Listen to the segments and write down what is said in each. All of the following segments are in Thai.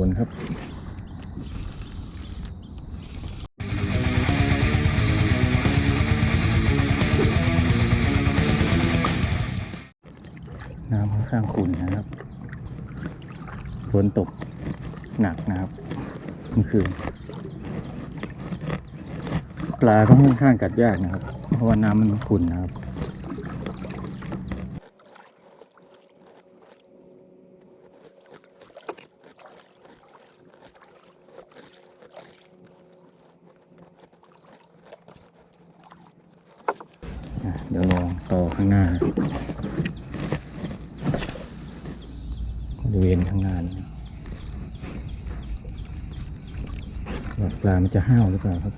วนครับน้ำค่อนข้างขุ่นนะครับ ฝนตกหนักนะครับเมื่อคืนปลาก็ค่อนข้างกัดยากนะครับ เพราะว่าน้ำมันขุ่นนะครับ อะ เดี๋ยวลองต่อข้างหน้าบริเวณข้างหน้านปลามันจะห้าวหรือเปล่าครับ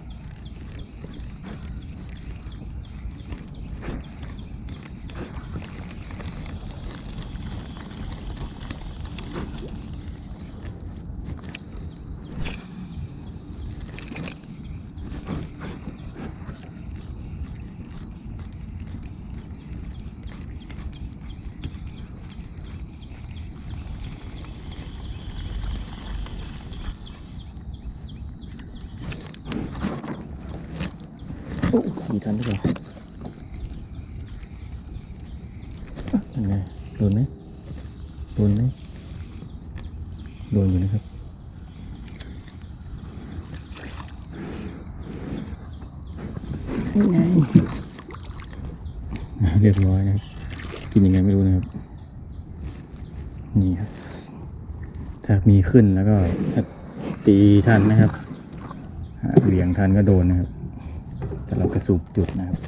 โอ้มีทันหรือเปล่าอะยังไงโดนไหมโดนไหมโดนอยู่นะครับนี่ไงอะเรียบร้อยนะครับ กินยังไงไม่รู้นะครับ นี่ครับ ถ้ามีขึ้นแล้วก็ถ้าตีทันนะครับหาเหวี่ยงทันก็โดนนะครับ จะเรากระสูบจุดนะครับ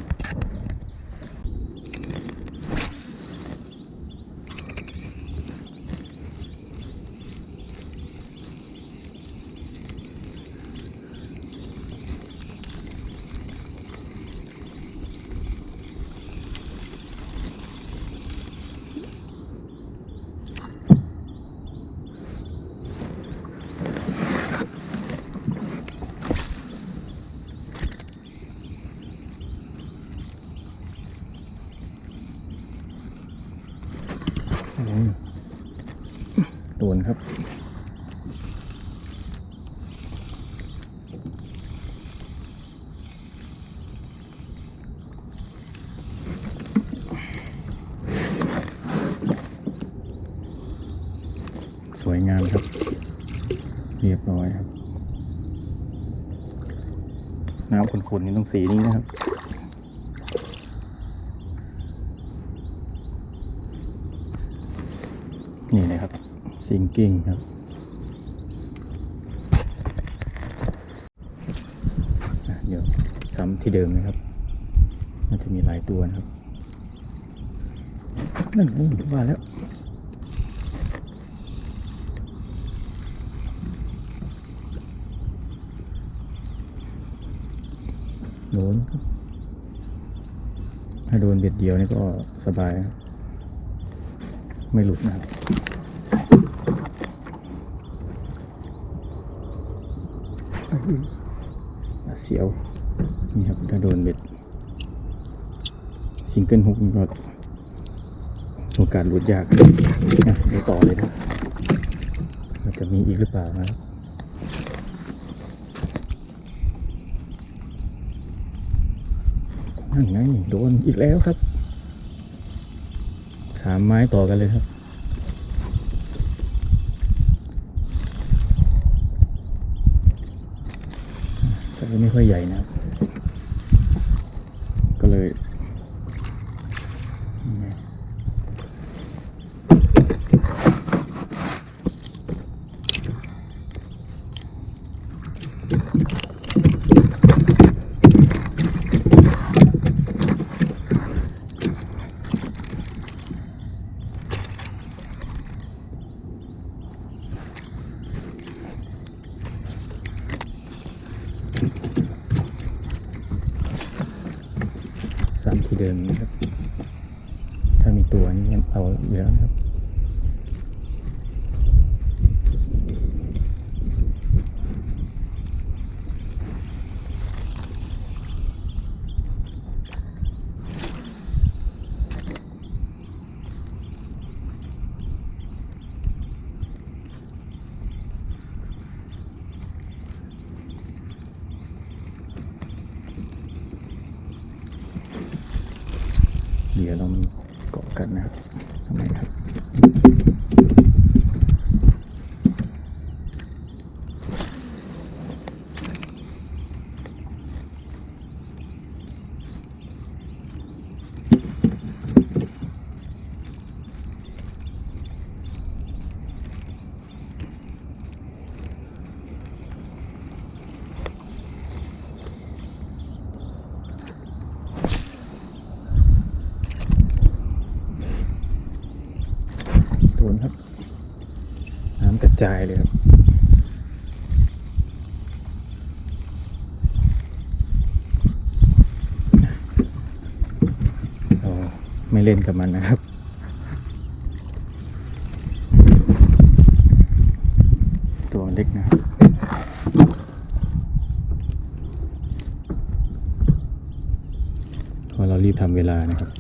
อะไร โดนครับ สวยงามครับ เรียบร้อยครับ น้ำขุ่นๆนี่ต้องสีนี้นะครับนี่นะครับ ซิงกิ้งครับ เดี๋ยวซ้ำที่เดิมนะครับ น่าจะมีหลายตัวนะครับ นั่นไงว่าแล้วโดนครับ ถ้าโดนเบ็ดเดียวนี่ก็สบาย ไม่หลุดนะครับ เสียว นี่ครับถ้าโดนเบ็ดซิงเกิลฮุกนี่ก็โอกาสหลุดยากนะเดี๋ยวต่อเลยนะมันจะมีอีกหรือเปล่านะนั่นไงโดนอีกแล้วครับ สามไม้ต่อกันเลยครับ ไซส์ไม่ค่อยใหญ่นะครับ ก็เลยนี่ไงซ้ำ ที่เดิมนะครับ ถ้ามีตัวนี้เอาอยู่แล้วนะครับ น เดี๋ยวเรามันเกาะกันนะทำไมครับ โดนครับ น้ำกระ จายเลยครับไม่เล่นกับมันนะครับตัวเล็กนะเพราะเรารีบทำเวลานะครับ